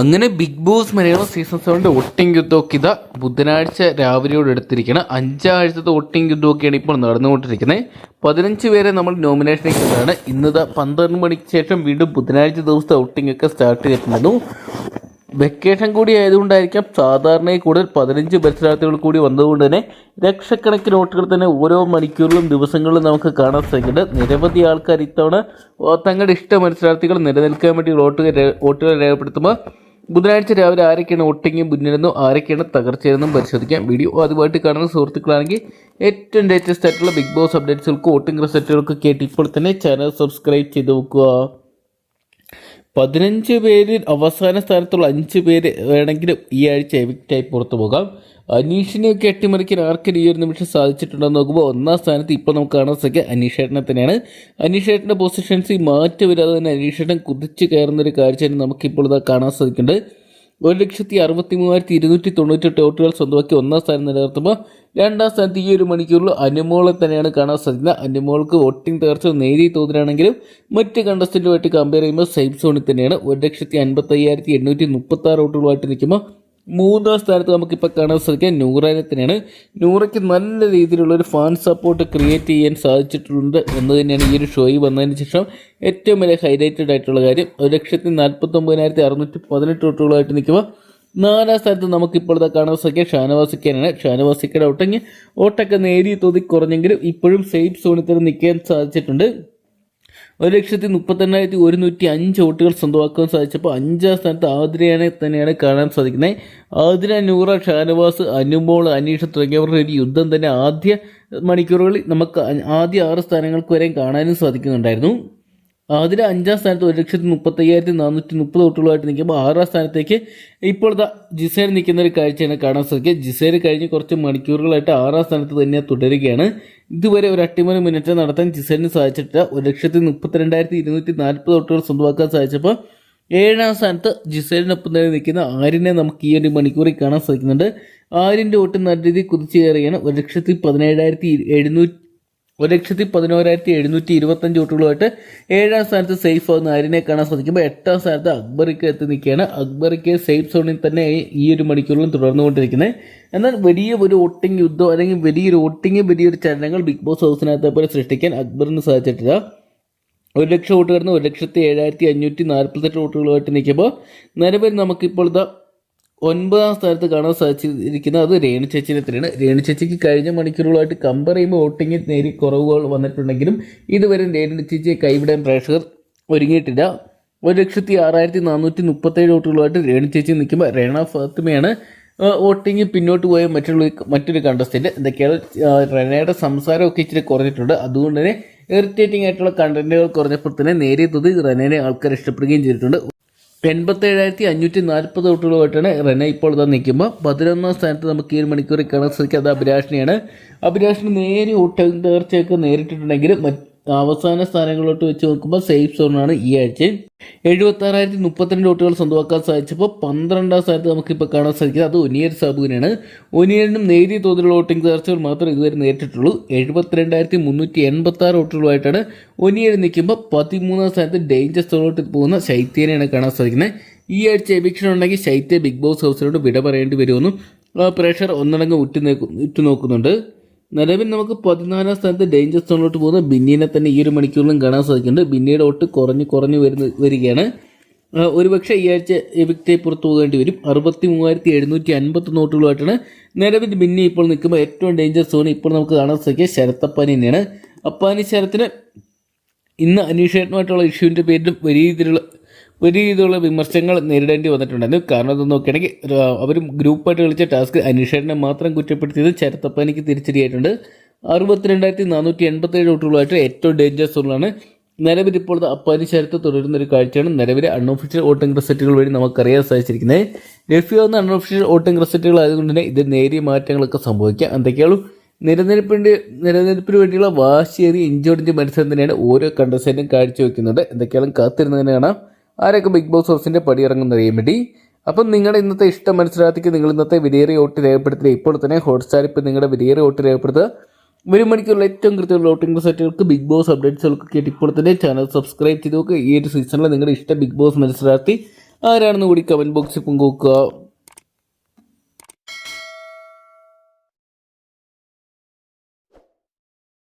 അങ്ങനെ big boss Malayalam season സെവന്റെ voting യുദ്ധമൊക്കെ ഇതാ ബുധനാഴ്ച രാവിലെയോട് എടുത്തിരിക്കണം. അഞ്ചാഴ്ചത്തെ വോട്ടിംഗ് യുദ്ധമൊക്കെയാണ് ഇപ്പോൾ നടന്നുകൊണ്ടിരിക്കുന്നത്. പതിനഞ്ച് പേരെ നമ്മൾ നോമിനേഷനിലേക്ക് ഇതാണ് ഇന്നിതാ പന്ത്രണ്ട് മണിക്ക് ശേഷം വീണ്ടും ബുധനാഴ്ച ദിവസത്തെ വോട്ടിംഗ് ഒക്കെ സ്റ്റാർട്ട് ചെയ്തിട്ടുണ്ടായിരുന്നു. വെക്കേഷൻ കൂടി ആയതുകൊണ്ടായിരിക്കാം സാധാരണ കൂടുതൽ പതിനഞ്ച് മത്സരാർത്ഥികൾ കൂടി വന്നതുകൊണ്ട് തന്നെ ലക്ഷക്കണക്കിന് വോട്ടുകൾ തന്നെ ഓരോ മണിക്കൂറിലും ദിവസങ്ങളിലും നമുക്ക് കാണാൻ സാധിക്കുന്നുണ്ട്. നിരവധി ആൾക്കാർ ഇത്തവണ തങ്ങളുടെ ഇഷ്ട മത്സരാർത്ഥികൾ നിലനിൽക്കാൻ വേണ്ടി വോട്ടുകൾ വോട്ടുകൾ രേഖപ്പെടുത്തുമ്പോൾ ബുധനാഴ്ച രാവിലെ ആരൊക്കെയാണ് ഒട്ടിങ്ങി മുന്നിലെന്നും ആരൊക്കെയാണ് തകർച്ചയെന്നും പരിശോധിക്കാം. വീഡിയോ ആദ്യമായിട്ട് കാണുന്ന സുഹൃത്തുക്കളാണെങ്കിൽ ഏറ്റവും ലേറ്റസ്റ്റ് ആയിട്ടുള്ള ബിഗ് ബോസ് അപ്ഡേറ്റ്സുകൾക്ക് വോട്ടിംഗ് റിസൾട്ടുകൾക്ക് കേട്ട് ഇപ്പോൾ തന്നെ ചാനൽ സബ്സ്ക്രൈബ് ചെയ്ത് വെക്കുക. പതിനഞ്ച് പേരിൽ അവസാന സ്ഥാനത്തുള്ള അഞ്ച് പേര് വേണമെങ്കിലും ഈ ആഴ്ച എവിക്റ്റായി പുറത്തു പോകാം. അനീഷിനെയൊക്കെ അട്ടിമറിക്കാൻ ആർക്കും ഈ ഒരു നിമിഷം സാധിച്ചിട്ടുണ്ടെന്ന് നോക്കുമ്പോൾ ഒന്നാം സ്ഥാനത്ത് ഇപ്പോൾ നമുക്ക് കാണാൻ സാധിക്കുക അനീഷേട്ടനെ തന്നെയാണ്. അനീഷേട്ടന്റെ പൊസിഷൻസ് മാറ്റി വരാതെ തന്നെ അനീഷേട്ടൻ കുതിച്ച് കയറുന്ന ഒരു തന്നെ നമുക്കിപ്പോൾ ഇതാ കാണാൻ സാധിക്കുന്നുണ്ട്. ഒരു ലക്ഷത്തി അറുപത്തി മൂവായിരത്തി ഇരുന്നൂറ്റി തൊണ്ണൂറ്റെട്ട് വോട്ടുകൾ സ്വന്തമാക്കി ഒന്നാം സ്ഥാനം നിലനിർത്തുമ്പോൾ രണ്ടാം സ്ഥാനത്ത് ഈ ഒരു മണിക്കൂറിൽ അനുമോളെ തന്നെയാണ് കാണാൻ സാധിക്കുന്നത്. അനുമോൾക്ക് വോട്ടിംഗ് തകർച്ച നേരിയ തോതിലാണെങ്കിലും മറ്റ് കണ്ടസ്റ്റന്റുമായിട്ട് കമ്പയർ ചെയ്യുമ്പോൾ സെയിം സോണിൽ തന്നെയാണ്. ഒരു ലക്ഷത്തി അൻപത്തി അയ്യായിരത്തി എണ്ണൂറ്റി മുപ്പത്തി ആറ് വോട്ടുകളായിട്ട് നിൽക്കുമ്പോൾ മൂന്നാം സ്ഥാനത്ത് നമുക്കിപ്പോൾ കാണാൻ സാധിക്കുക തന്നെയാണ് നൂറയ്ക്ക് നല്ല രീതിയിലുള്ള ഒരു ഫാൻ സപ്പോർട്ട് ക്രിയേറ്റ് ചെയ്യാൻ സാധിച്ചിട്ടുണ്ട് എന്ന് തന്നെയാണ് ഈ ഒരു ഷോയിൽ വന്നതിന് ശേഷം ഏറ്റവും വലിയ ഹൈലൈറ്റഡ് ആയിട്ടുള്ള കാര്യം. ഒരു ലക്ഷത്തി നാൽപ്പത്തി ഒമ്പതിനായിരത്തി അറുന്നൂറ്റി പതിനെട്ട് വോട്ടുകളായിട്ട് നിൽക്കുമ്പോൾ നാലാം സ്ഥാനത്ത് നമുക്കിപ്പോൾ ഇതാ കാണാൻ സാധിക്കുക ഷാനവാസിക്കാനാണ്. ഷാനവാസിക്കയുടെ ഒട്ടങ്ങി ഓട്ടൊക്കെ നേരിയ തോതിൽ കുറഞ്ഞെങ്കിലും ഇപ്പോഴും സേഫ് സോണിൽ തന്നെ നിൽക്കാൻ സാധിച്ചിട്ടുണ്ട്. ഒരു ലക്ഷത്തി മുപ്പത്തെണ്ണായിരത്തി ഒരുന്നൂറ്റി അഞ്ച് വോട്ടുകൾ സ്വന്തമാക്കാൻ സാധിച്ചപ്പോൾ അഞ്ചാം സ്ഥാനത്ത് ആതിരയാനെ തന്നെയാണ് കാണാൻ സാധിക്കുന്നത്. ആതിര നൂറ ഷാനവാസ് അനുമോൾ അനീഷ് തുടങ്ങിയവരുടെ ഒരു യുദ്ധം തന്നെ ആദ്യ മണിക്കൂറുകളിൽ നമുക്ക് ആദ്യ ആറ് സ്ഥാനങ്ങൾക്ക് വരെയും കാണാനും സാധിക്കുന്നുണ്ടായിരുന്നു. അതിൽ അഞ്ചാം സ്ഥാനത്ത് ഒരു ലക്ഷത്തി മുപ്പത്തയ്യായിരത്തി നാനൂറ്റി മുപ്പത് വോട്ടുകളായിട്ട് നിൽക്കുമ്പോൾ ആറാം സ്ഥാനത്തേക്ക് ഇപ്പോഴത്തെ ജിസേർ നിൽക്കുന്ന ഒരു കാഴ്ചയാണ് കാണാൻ സാധിക്കുക. ജിസേർ കഴിഞ്ഞ് കുറച്ച് മണിക്കൂറുകളായിട്ട് ആറാം സ്ഥാനത്ത് തന്നെ തുടരുകയാണ്. ഇതുവരെ ഒരു അട്ടിമറി മുന്നേറ്റം നടത്താൻ ജിസേറിന് സാധിച്ചിട്ടില്ല. ഒരു ലക്ഷത്തി മുപ്പത്തിരണ്ടായിരത്തി ഇരുന്നൂറ്റി നാൽപ്പത് വോട്ടുകൾ സ്വന്തമാക്കാൻ സാധിച്ചപ്പോൾ ഏഴാം സ്ഥാനത്ത് ജിസേലിനൊപ്പം തന്നെ നിൽക്കുന്ന ആര്യനെ നമുക്ക് ഈ ഒരു മണിക്കൂറിൽ കാണാൻ സാധിക്കുന്നുണ്ട്. ആര്യന്റെ വോട്ട് നല്ല രീതിയിൽ കുതിച്ചു കയറുകയാണ്. ഒരു ലക്ഷത്തി പതിനേഴായിരത്തി എഴുന്നൂറ്റി ഒരു ലക്ഷത്തി പതിനോരായിരത്തി എഴുന്നൂറ്റി ഇരുപത്തഞ്ച് വോട്ടുകളുമായിട്ട് ഏഴാം സ്ഥാനത്ത് സേഫ് ആവുന്ന ആരിനെ കാണാൻ സാധിക്കുമ്പോൾ എട്ടാം സ്ഥാനത്ത് അക്ബറിക്ക് എത്തി നിൽക്കുകയാണ്. അക്ബറിക്ക് സേഫ് സോണിൽ തന്നെ ഈ ഒരു മണിക്കൂറിലും തുടർന്നുകൊണ്ടിരിക്കുന്നത്. എന്നാൽ വലിയ ഒരു വോട്ടിംഗ് യുദ്ധം അല്ലെങ്കിൽ വലിയൊരു വോട്ടിംഗ് വലിയൊരു ചലനങ്ങൾ ബിഗ് ബോസ് ഹൗസിനകത്തെ പോലെ സൃഷ്ടിക്കാൻ അക്ബറിന് സാധിച്ചിട്ടില്ല. ഒരു ലക്ഷം വോട്ട് കിടന്ന് ഒരു ലക്ഷത്തി ഏഴായിരത്തി അഞ്ഞൂറ്റി നാൽപ്പത്തെട്ട് വോട്ടുകളുമായിട്ട് നിൽക്കുമ്പോൾ നിലവിൽ നമുക്കിപ്പോൾ ഇതാ ഒൻപതാം സ്ഥാനത്ത് കാണാൻ സാധിച്ചിരിക്കുന്നത് അത് രേണു ചേച്ചിനെ തന്നെയാണ് രേണു ചേച്ചിക്ക് കഴിഞ്ഞ മണിക്കൂറുകളായിട്ട് കമ്പയർ ചെയ്യുമ്പോൾ വോട്ടിങ്ങിൽ നേരി കുറവുകൾ വന്നിട്ടുണ്ടെങ്കിലും ഇതുവരെ രേണു ചേച്ചിയെ കൈവിടാൻ പ്രേക്ഷകർ ഒരുങ്ങിയിട്ടില്ല. ഒരു ലക്ഷത്തി ആറായിരത്തി നാനൂറ്റി മുപ്പത്തേഴ് വോട്ടുകളുമായിട്ട് രേണു ചേച്ചി നിൽക്കുമ്പോൾ റേണ ഫാത്തിമയാണ് വോട്ടിങ് പിന്നോട്ട് പോയ മറ്റുള്ള മറ്റൊരു കണ്ടസ്റ്റന്റ് എന്തൊക്കെയാണ് റെനയുടെ സംസാരമൊക്കെ ഇച്ചിരി കുറഞ്ഞിട്ടുണ്ട്. അതുകൊണ്ട് തന്നെ ഇറിറ്റേറ്റിംഗ് ആയിട്ടുള്ള കണ്ടന്റുകൾ കുറഞ്ഞപ്പോൾ തന്നെ നേരിയ തോതിൽ റെനയെ ആൾക്കാർ ഇഷ്ടപ്പെടുകയും ചെയ്തിട്ടുണ്ട്. എൺപത്തേഴായിരത്തി അഞ്ഞൂറ്റി നാൽപ്പത് വോട്ടുകളുമായിട്ടാണ് റെന ഇപ്പോൾ ഇതാ നിൽക്കുമ്പോൾ പതിനൊന്നാം സ്ഥാനത്ത് നമുക്ക് ഈ മണിക്കൂറിൽ കാണാൻ സാധിക്കുക അഭിലാഷിനെയാണ്. അഭിലാഷിന് നേരെ വോട്ട് തകർച്ചയൊക്കെ നേരിട്ടിട്ടുണ്ടെങ്കിലും മറ്റ് അവസാന സ്ഥാനങ്ങളിലോട്ട് വെച്ച് നോക്കുമ്പോൾ സേഫ് സോണാണ് ഈ ആഴ്ച. എഴുപത്തി ആറായിരത്തി മുപ്പത്തിരണ്ട് വോട്ടുകൾ സ്വന്തമാക്കാൻ സാധിച്ചപ്പോൾ പന്ത്രണ്ടാം സ്ഥാനത്ത് നമുക്കിപ്പോൾ കാണാൻ സാധിക്കുന്നത് അത് ഒനിയർ സാബുവിനാണ്. ഒനിയറിനും നേരിയ തോതിലുള്ള വോട്ടിംഗ് തകർച്ചകൾ മാത്രമേ ഇതുവരെ നേരിട്ടിട്ടുള്ളൂ. എഴുപത്തിരണ്ടായിരത്തി മുന്നൂറ്റി എൺപത്തി ആറ് വോട്ടുകളുമായിട്ടാണ് ഒനിയർ നിൽക്കുമ്പോൾ പതിമൂന്നാം സ്ഥാനത്ത് ഡേഞ്ചർ സോണിലോട്ട് പോകുന്ന ശൈത്യനെയാണ് കാണാൻ സാധിക്കുന്നത്. ഈ ആഴ്ച എവിക്ഷൻ ഉണ്ടെങ്കിൽ ശൈത്യ ബിഗ് ബോസ് ഹൗസിനോട് വിട പറയേണ്ടി വരുമെന്നും പ്രേക്ഷകർ ഒന്നടങ്കം ഉറ്റു ഉറ്റുനോക്കുന്നുണ്ട്. നിലവിൽ നമുക്ക് പതിനാലാം സ്ഥാനത്ത് ഡേഞ്ചർ സോണിലോട്ട് പോകുന്ന ബിന്നിനെ തന്നെ ഈ ഒരു മണിക്കൂറിലും കാണാൻ സാധിക്കുന്നുണ്ട്. ബിന്നിയുടെ ഒട്ട് കുറഞ്ഞു കുറഞ്ഞ് വരുന്ന വരികയാണ്. ഒരുപക്ഷെ ഈ ആഴ്ച എവിക്റ്റായി പുറത്തു പോകേണ്ടി വരും. അറുപത്തി മൂവായിരത്തി എഴുന്നൂറ്റി അൻപത്തി നോട്ടുകളുമായിട്ടാണ് നിലവിൽ ബിന്നി ഇപ്പോൾ നിൽക്കുമ്പോൾ ഏറ്റവും ഡേഞ്ചർ സോൺ ഇപ്പോൾ നമുക്ക് കാണാൻ സാധിക്കുക ശരത്തപ്പാനി തന്നെയാണ്. അപ്പാനി ശരത്തിന് ഇന്ന് അനീഷേട്ടനുമായിട്ടുള്ള ഇഷ്യൂവിന്റെ പേരിലും വലിയ രീതിയിലുള്ള വലിയ രീതിയിലുള്ള വിമർശനങ്ങൾ നേരിടേണ്ടി വന്നിട്ടുണ്ടായിരുന്നു കാരണം അത് നോക്കുകയാണെങ്കിൽ അവർ ഗ്രൂപ്പായിട്ട് കളിച്ച ടാസ്ക് അനീഷേനെ മാത്രം കുറ്റപ്പെടുത്തിയത് ചരത്തപ്പാനിക്ക് തിരിച്ചടിയായിട്ടുണ്ട്. അറുപത്തിരണ്ടായിരത്തി നാനൂറ്റി എൺപത്തേഴ് വോട്ടുകളായിട്ട് ഏറ്റവും ഡേഞ്ചറസ് ഉള്ളതാണ്. നിലവിൽ ഇപ്പോൾ അപ്പാനി ചരത്ത് തുടരുന്ന ഒരു കാഴ്ചയാണ് നിലവിലെ അൺഒഫീഷ്യൽ വോട്ടിംഗ് റിസൾട്ടുകൾ വഴി നമുക്കറിയാൻ സാധിച്ചിരിക്കുന്നത്. ലഭ്യമാകുന്ന അൺഒഫീഷ്യൽ വോട്ടിംഗ് റിസൾട്ടുകൾ ആയതുകൊണ്ട് തന്നെ ഇത് നേരിയ മാറ്റങ്ങളൊക്കെ സംഭവിക്കാം. എന്തൊക്കെയാണ് നിലനിൽപ്പിന്റെ നിലനിൽപ്പിന് വേണ്ടിയുള്ള വാശിയേറിയ ഇഞ്ചോടിഞ്ച് മത്സരം തന്നെയാണ് ഓരോ കണ്ടസ്റ്റന്റും കാഴ്ചവെക്കുന്നത്. എന്തൊക്കെയാണ് കാത്തിരുന്നതിന് കാണാം. ആരൊക്കെ ബിഗ് ബോസ് ഹൗസിന്റെ പടിയിറങ്ങുന്ന വേണ്ടി അപ്പം നിങ്ങളുടെ ഇന്നത്തെ ഇഷ്ടം മനസ്സിലാക്കി നിങ്ങൾ ഇന്നത്തെ വിലയേറിയ വോട്ട് രേഖപ്പെടുത്തുക ഇപ്പോൾ തന്നെ ഹോട്ട്സ്റ്റാർ ഇപ്പം നിങ്ങളുടെ വിലയേറിയ വോട്ട് രേഖപ്പെടുത്തുക. ഒരു മണിക്കുള്ള ഏറ്റവും കൃത്യമുള്ള വോട്ടിംഗ് റിസൾട്ടുകൾക്ക് ബിഗ് ബോസ് അപ്ഡേറ്റ്സുകൾക്ക് കേട്ട് ഇപ്പോൾ തന്നെ ചാനൽ സബ്സ്ക്രൈബ് ചെയ്ത് നോക്കുക. ഈ ഒരു സീസണിൽ നിങ്ങളുടെ ഇഷ്ട ബിഗ് ബോസ് മത്സരാർത്ഥി ആരാണെന്ന് കൂടി കമന്റ് ബോക്സിൽ പങ്കുവെക്കുക.